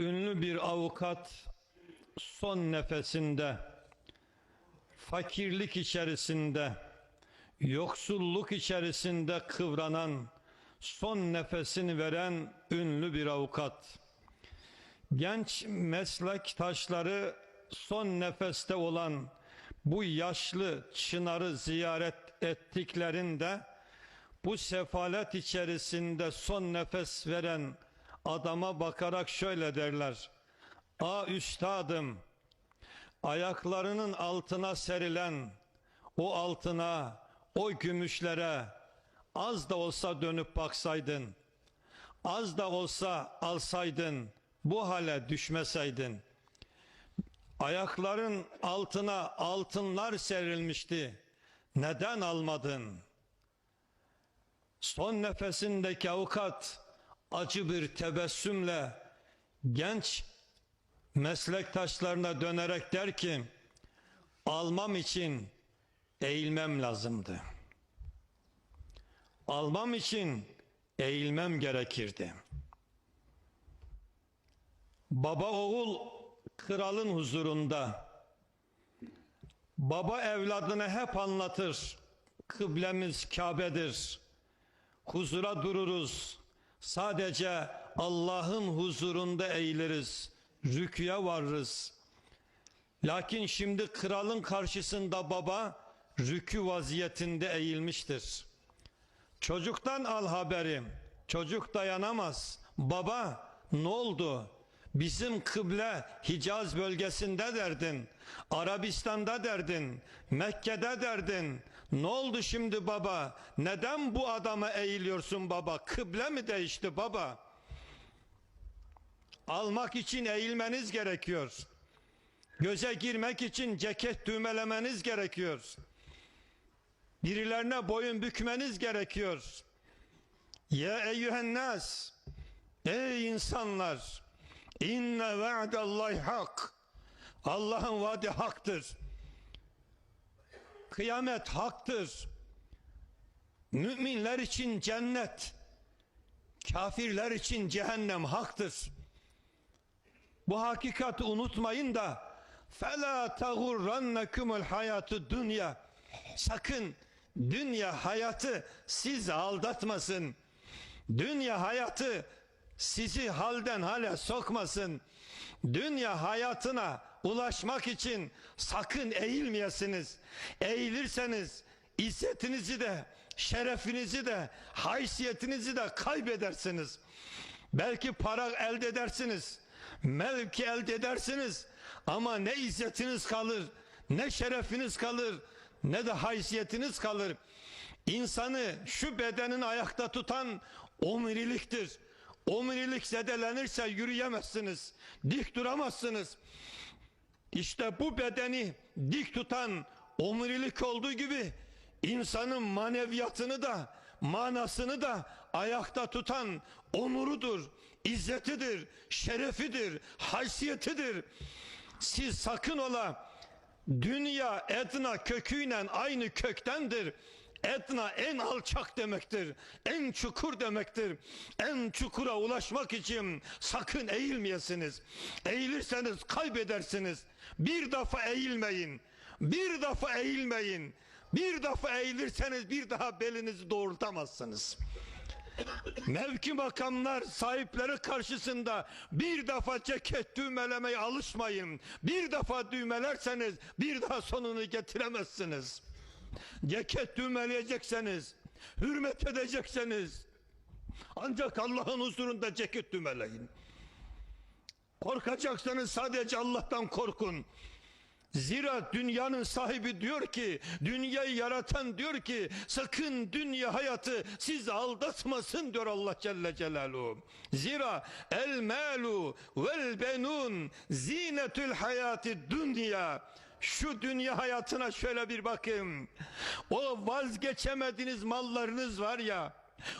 ünlü bir avukat son nefesinde fakirlik içerisinde yoksulluk içerisinde kıvranan son nefesini veren ünlü bir avukat. Genç meslektaşları son nefeste olan bu yaşlı çınarı ziyaret ettiklerinde bu sefalet içerisinde son nefes veren adama bakarak şöyle derler. A üstadım ayaklarının altına serilen o altına o gümüşlere az da olsa dönüp baksaydın az da olsa alsaydın bu hale düşmeseydin. Ayakların altına altınlar serilmişti. Neden almadın? Son nefesindeki avukat acı bir tebessümle genç meslektaşlarına dönerek der ki almam için eğilmem lazımdı. Almam için eğilmem gerekirdi. Baba oğul kralın huzurunda baba evladına hep anlatır. Kıblemiz Kabe'dir. Huzura dururuz. Sadece Allah'ın huzurunda eğiliriz. Rüküye varırız. Lakin şimdi kralın karşısında baba rükü vaziyetinde eğilmiştir. Çocuktan al haberi. Çocuk dayanamaz. Baba ne oldu? Bizim kıble Hicaz bölgesinde derdin. Arabistan'da derdin. Mekke'de derdin. Ne oldu şimdi baba? Neden bu adama eğiliyorsun baba? Kıble mi değişti baba? Almak için eğilmeniz gerekiyor. Göze girmek için ceket düğmelemeniz gerekiyor. Birilerine boyun bükmeniz gerekiyor. Ya eyyühen nas Ey insanlar İnne va'dallahi hak Allah'ın vaadi haktır kıyamet haktır. Müminler için cennet, kafirler için cehennem haktır. Bu hakikati unutmayın da fela tagurrannakumul hayatı dünya. Sakın dünya hayatı sizi aldatmasın. Dünya hayatı sizi halden hale sokmasın. Dünya hayatına ulaşmak için sakın eğilmeyesiniz. Eğilirseniz izzetinizi de, şerefinizi de, haysiyetinizi de kaybedersiniz. Belki para elde edersiniz. Mevki elde edersiniz. Ama ne izzetiniz kalır, ne şerefiniz kalır, ne de haysiyetiniz kalır. İnsanı şu bedenin ayakta tutan omuriliktir. Omurilik zedelenirse yürüyemezsiniz. Dik duramazsınız. İşte bu bedeni dik tutan omurilik olduğu gibi insanın maneviyatını da manasını da ayakta tutan onurudur, izzetidir, şerefidir, haysiyetidir. Siz sakın ola dünya etna köküyle aynı köktendir. Etna en alçak demektir. En çukur demektir. En çukura ulaşmak için sakın eğilmeyesiniz. Eğilirseniz kaybedersiniz. Bir defa eğilmeyin. Bir defa eğilmeyin. Bir defa eğilirseniz bir daha belinizi doğrultamazsınız. Mevki makamlar sahipleri karşısında bir defa ceket düğmelemeye alışmayın. Bir defa düğmelerseniz bir daha sonunu getiremezsiniz. Ceket düğmeleyecekseniz, hürmet edecekseniz ancak Allah'ın huzurunda ceket düğmeleyin. Korkacaksanız sadece Allah'tan korkun. Zira dünyanın sahibi diyor ki, dünyayı yaratan diyor ki, sakın dünya hayatı sizi aldatmasın diyor Allah Celle Celaluhu. Zira el malu vel benun zinetül hayati dünya. Şu dünya hayatına şöyle bir bakın. O vazgeçemediğiniz mallarınız var ya,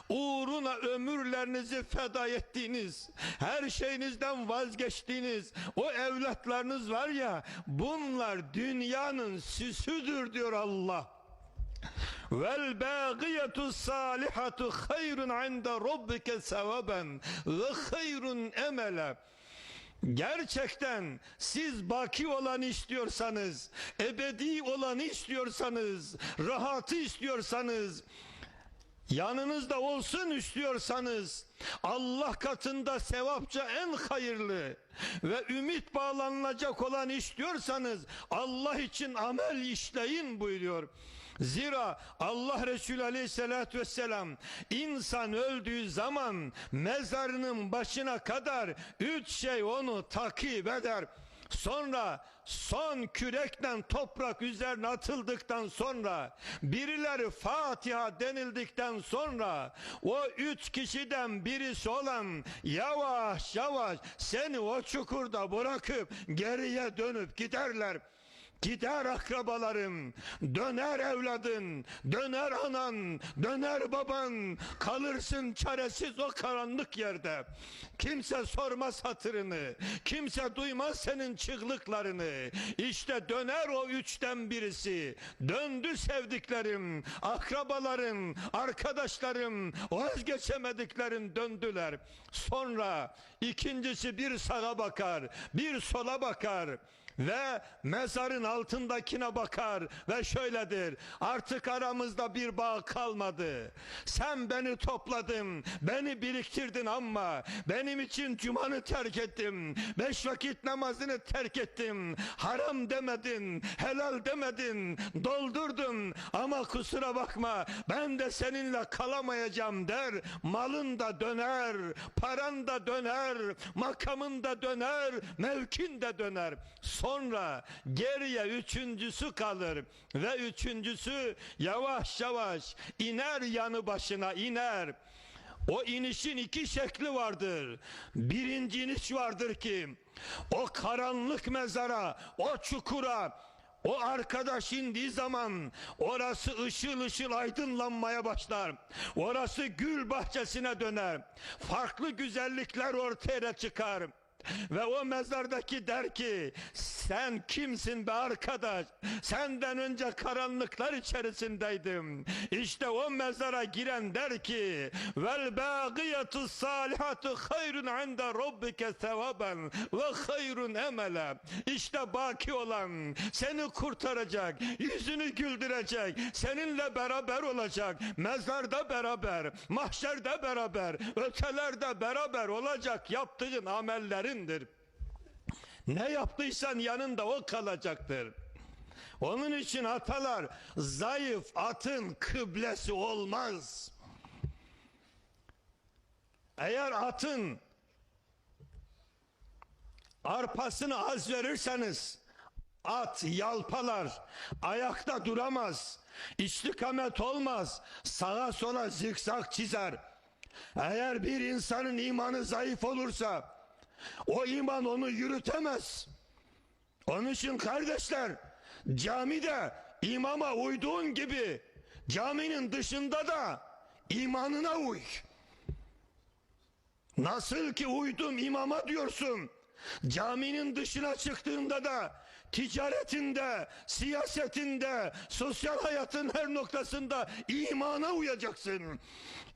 uğruna ömürlerinizi feda ettiğiniz, her şeyinizden vazgeçtiğiniz o evlatlarınız var ya, bunlar dünyanın süsüdür diyor Allah. Vel bagiyetu salihatu hayrun inde rabbike sevaben ve hayrun emele. Gerçekten siz baki olanı istiyorsanız, ebedi olanı istiyorsanız, rahatı istiyorsanız, yanınızda olsun istiyorsanız, Allah katında sevapça en hayırlı ve ümit bağlanılacak olan istiyorsanız, Allah için amel işleyin buyuruyor. Zira Allah Resulü Aleyhisselatü Vesselam insan öldüğü zaman mezarının başına kadar üç şey onu takip eder. Sonra son kürekten toprak üzerine atıldıktan sonra birileri Fatiha denildikten sonra o üç kişiden birisi olan yavaş yavaş seni o çukurda bırakıp geriye dönüp giderler. Gider akrabaların, döner evladın, döner anan, döner baban, kalırsın çaresiz o karanlık yerde. Kimse sormaz hatırını, kimse duymaz senin çığlıklarını. İşte döner o üçten birisi. Döndü sevdiklerim, akrabaların, arkadaşlarım, vazgeçemediklerin döndüler. Sonra ikincisi bir sağa bakar, bir sola bakar ve mezarın altındakine bakar ve şöyledir artık aramızda bir bağ kalmadı. Sen beni topladın beni biriktirdin ama benim için cumanı terk ettim beş vakit namazını terk ettim. Haram demedin helal demedin doldurdun ama kusura bakma ben de seninle kalamayacağım der malın da döner paran da döner makamın da döner mevkin de döner Sonra geriye üçüncüsü kalır ve üçüncüsü yavaş yavaş iner yanı başına iner. O inişin iki şekli vardır. Birinci iniş vardır ki o karanlık mezara, o çukura, o arkadaş indiği zaman orası ışıl ışıl aydınlanmaya başlar. Orası gül bahçesine döner. Farklı güzellikler ortaya çıkar. Ve o mezardaki der ki sen kimsin be arkadaş? Senden önce karanlıklar içerisindeydim. İşte o mezara giren der ki vel baqiyatu salihatu hayrun inde rabbike sevaben ve hayrun emele. İşte baki olan seni kurtaracak yüzünü güldürecek seninle beraber olacak mezarda beraber mahşerde beraber ötelerde beraber olacak yaptığın amelleri serindir. Ne yaptıysan yanında o kalacaktır. Onun için atalar zayıf atın kıblesi olmaz. Eğer atın arpasını az verirseniz at yalpalar, ayakta duramaz, istikamet olmaz, sağa sola zikzak çizer. Eğer bir insanın imanı zayıf olursa o iman onu yürütemez. Onun için kardeşler camide imama uyduğun gibi caminin dışında da imanına uy. Nasıl ki uydum imama diyorsun. Caminin dışına çıktığında da ticaretinde, siyasetinde, sosyal hayatın her noktasında imana uyacaksın.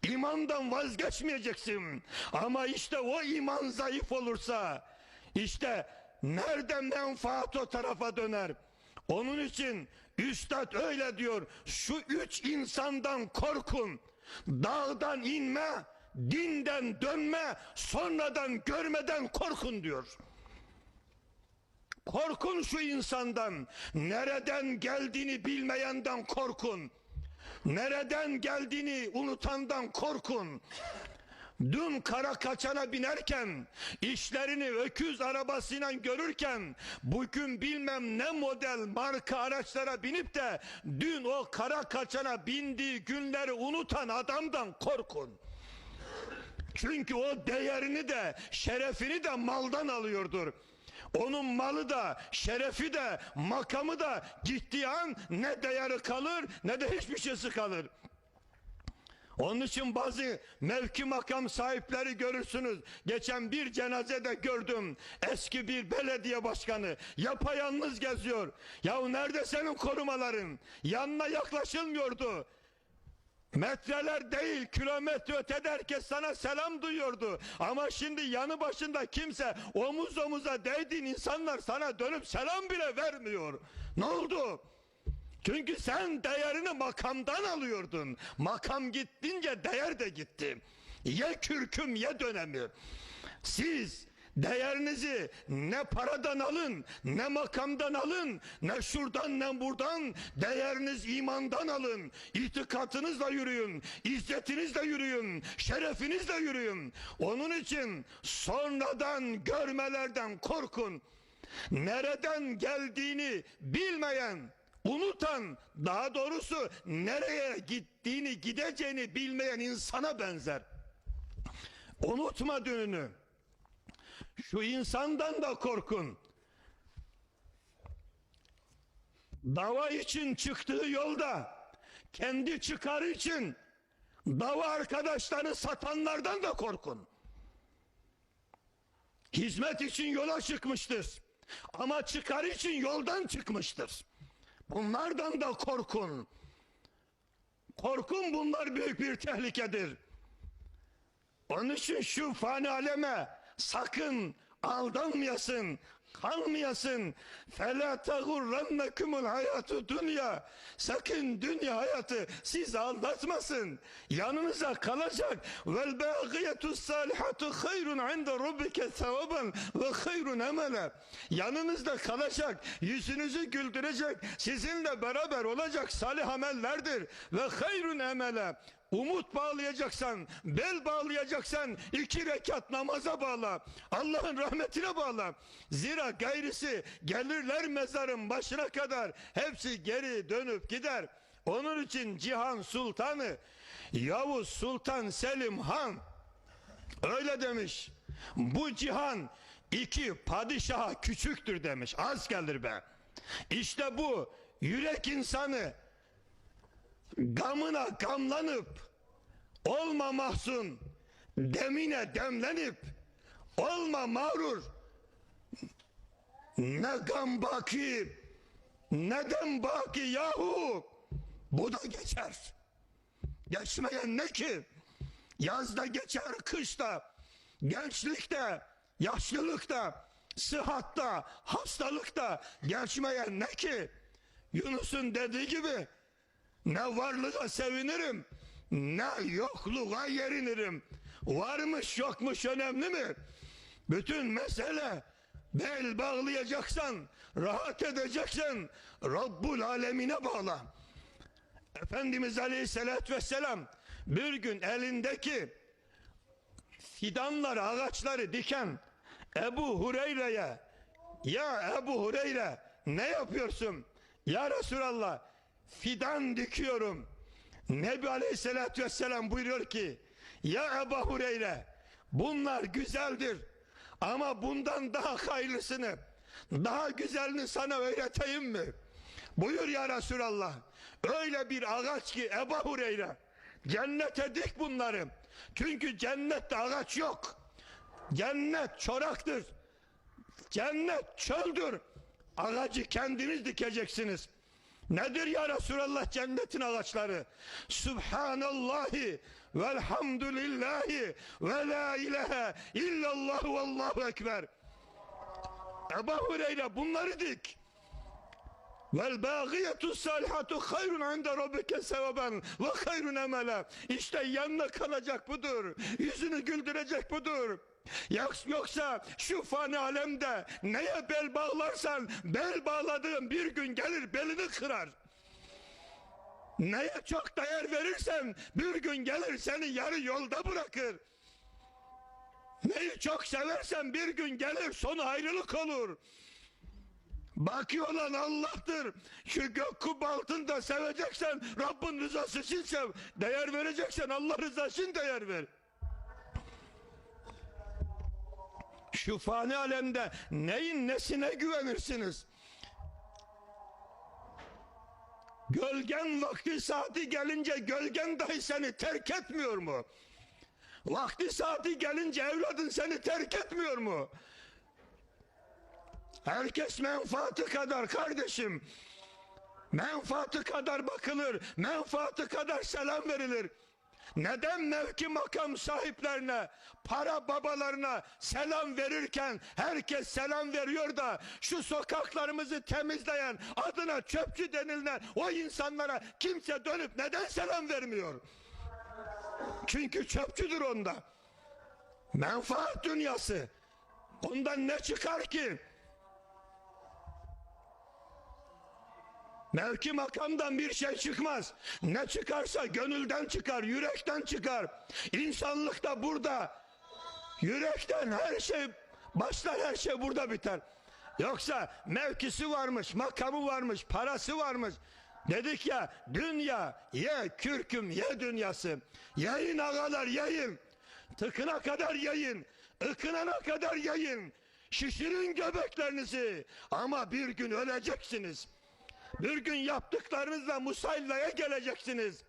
İmandan vazgeçmeyeceksin. Ama işte o iman zayıf olursa işte nereden menfaat o tarafa döner. Onun için üstad öyle diyor. Şu üç insandan korkun. Dağdan inme, dinden dönme, sonradan görmeden korkun diyor. Korkun şu insandan. Nereden geldiğini bilmeyenden korkun. Nereden geldiğini unutandan korkun. Dün kara kaçana binerken, işlerini öküz arabasıyla görürken, bugün bilmem ne model marka araçlara binip de dün o kara kaçana bindiği günleri unutan adamdan korkun. Çünkü o değerini de şerefini de maldan alıyordur. Onun malı da, şerefi de, makamı da gittiği an ne değeri kalır ne de hiçbir şeysi kalır. Onun için bazı mevki makam sahipleri görürsünüz. Geçen bir cenazede gördüm. Eski bir belediye başkanı yapayalnız geziyor. Yahu nerede senin korumaların? Yanına yaklaşılmıyordu. Metreler değil kilometre ötede herkes sana selam duyuyordu. Ama şimdi yanı başında kimse omuz omuza değdiğin insanlar sana dönüp selam bile vermiyor. Ne oldu? Çünkü sen değerini makamdan alıyordun. Makam gittince değer de gitti. Ye kürküm ye dönemi. Siz değerinizi ne paradan alın, ne makamdan alın, ne şuradan ne buradan, değeriniz imandan alın. İtikatınızla yürüyün, izzetinizle yürüyün, şerefinizle yürüyün. Onun için sonradan görmelerden korkun. Nereden geldiğini bilmeyen, unutan, daha doğrusu nereye gittiğini, gideceğini bilmeyen insana benzer. Unutma dününü. Şu insandan da korkun. Dava için çıktığı yolda kendi çıkarı için dava arkadaşlarını satanlardan da korkun. Hizmet için yola çıkmıştır. Ama çıkarı için yoldan çıkmıştır. Bunlardan da korkun. Korkun bunlar büyük bir tehlikedir. Onun için şu fani aleme sakın aldanmayasın, kalmayasın. Fela tegurrennekumul hayatı dünya. Sakın dünya hayatı sizi aldatmasın. Yanınıza kalacak. Salihatu hayrun inde rabbike sevaben ve hayrun emele. Yanınızda kalacak, yüzünüzü güldürecek, sizinle beraber olacak salih amellerdir. Ve hayrun emele. Umut bağlayacaksan, bel bağlayacaksan iki rekat namaza bağla. Allah'ın rahmetine bağla. Zira gayrisi gelirler mezarın başına kadar hepsi geri dönüp gider. Onun için Cihan Sultanı Yavuz Sultan Selim Han öyle demiş. Bu cihan iki padişaha küçüktür demiş. Az gelir be. İşte bu yürek insanı gamına gamlanıp olma mahzun demine demlenip olma mağrur. Ne gam baki neden baki yahu. Bu da geçer. Geçmeyen ne ki? Yazda geçer kışta gençlikte yaşlılıkta sıhhatta hastalıkta geçmeyen ne ki? Yunus'un dediği gibi ne varlığa sevinirim, ne yokluğa yerinirim. Varmış yokmuş önemli mi? Bütün mesele bel bağlayacaksan, rahat edeceksen Rabbul Alemine bağla. Efendimiz Aleyhisselatü Vesselam bir gün elindeki fidanları, ağaçları diken Ebu Hureyre'ye ya Ebu Hureyre ne yapıyorsun? Ya Resulallah fidan dikiyorum. Nebi Aleyhisselatü Vesselam buyuruyor ki ya Ebu Hureyre bunlar güzeldir ama bundan daha hayırlısını daha güzelini sana öğreteyim mi? Buyur ya Resulallah. Öyle bir ağaç ki Ebu Hureyre cennete dik bunları. Çünkü cennette ağaç yok. Cennet çoraktır. Cennet çöldür. Ağacı kendiniz dikeceksiniz. Nedir ya Resulallah cennetin ağaçları? Subhanallahi velhamdülillahi ve la ilahe illallah ve allahu ekber. Ebu Hureyre bunları dik. Vel bagiyetu salihatu hayrun inde rabbike sevaben ve hayrun emele. İşte yanına kalacak budur. Yüzünü güldürecek budur. Yoksa şu fani alemde neye bel bağlarsan bel bağladığın bir gün gelir belini kırar. Neye çok değer verirsen bir gün gelir seni yarı yolda bırakır. Neyi çok seversen bir gün gelir sonu ayrılık olur. Baki olan Allah'tır. Şu gök kub altında seveceksen Rabbin rızası için sev. Değer vereceksen Allah rızası için değer ver. Şu fani alemde neyin nesine güvenirsiniz? Gölgen vakti saati gelince gölgen dahi seni terk etmiyor mu? Vakti saati gelince evladın seni terk etmiyor mu? Herkes menfaati kadar kardeşim. Menfaati kadar bakılır, menfaati kadar selam verilir. Neden mevki makam sahiplerine, para babalarına selam verirken herkes selam veriyor da şu sokaklarımızı temizleyen adına çöpçü denilen o insanlara kimse dönüp neden selam vermiyor? Çünkü çöpçüdür onda. Menfaat dünyası. Ondan ne çıkar ki? Mevki makamdan bir şey çıkmaz. Ne çıkarsa gönülden çıkar, yürekten çıkar. İnsanlık da burada. Yürekten her şey başlar her şey burada biter. Yoksa mevkisi varmış, makamı varmış, parası varmış. Dedik ya dünya ye kürküm ye dünyası. Yayın ağalar yayın. Tıkına kadar yayın. ıkınana kadar yayın. Şişirin göbeklerinizi. Ama bir gün öleceksiniz. Bir gün yaptıklarınızla musallaya geleceksiniz.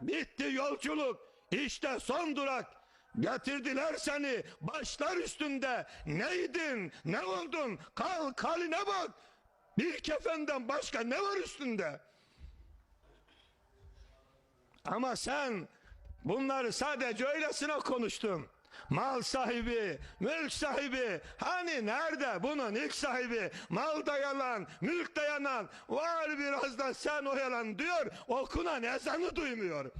Bitti yolculuk. İşte son durak. Getirdiler seni başlar üstünde. Neydin? Ne oldun? Kal kaline bak. Bir kefenden başka ne var üstünde? Ama sen bunları sadece öylesine konuştun. Mal sahibi, mülk sahibi, hani nerede bunun ilk sahibi? Mal da yalan, mülk de yalan, var biraz da sen oyalan diyor, okunan ezanı duymuyor.